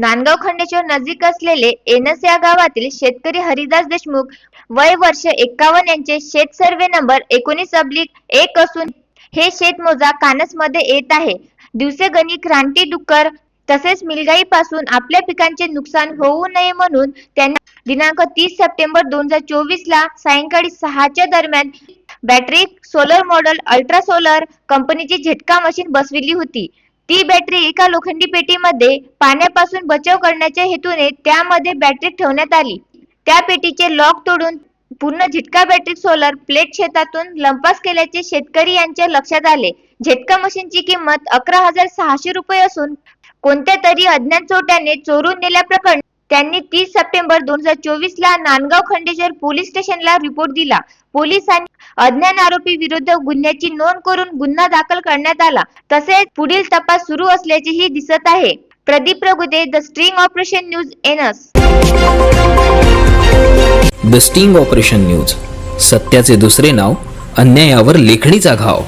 नांदगाव खंडेश्वर नजीक असलेले एनस या गावातील शेतकरी हरिदास देशमुख वय वर्ष एक्कावन्न यांचे शेत सर्वे नंबर एकोणीस अब्लिक एक असून हे शेत मोजा कानसमध्ये येत आहे. दिवसेगणी क्रांती डुक्कर तसेच मिलगाईपासून आपल्या पिकांचे नुकसान होऊ नये म्हणून त्यांनी दिनांक तीस सप्टेंबर दोन हजार चोवीस ला सायंकाळी सहाच्या दरम्यान battery solar model ultra solar कंपनीची झटका मशीन बसविली होती. ती बॅटरी एका लोखंडी पेटीमध्ये पाण्यापासून बचाव करण्याच्या हेतूने त्यामध्ये बॅटरी ठेवण्यात आली. त्या पेटीचे लॉक तोडून पूर्ण झिटका बॅटरी सोलर प्लेट शेतातून लंपास केल्याचे शेतकरी यांच्या लक्षात आले. झटका मशीनची किंमत अकरा हजार सहाशे रुपये असून कोणत्या तरी अज्ञात चोट्याने चोरून नेल्याप्रकरणी त्यांनी तीस सप्टेंबर दोन हजार चोवीस ला नांदगाव खंडेश्वर पोलीस स्टेशनला रिपोर्ट दिला. पोलिसांनी अज्ञान आरोपी विरुद्ध गुन्ह्याची नोंद करून गुन्हा दाखल करण्यात आला. तसेच पुढील तपास सुरू असल्याचेही दिसत आहे. Pradeep Prabhute the string operation news and the sting operation news. सत्याचे दुसरे नाव अन्यायावर लेखणीचा घाव.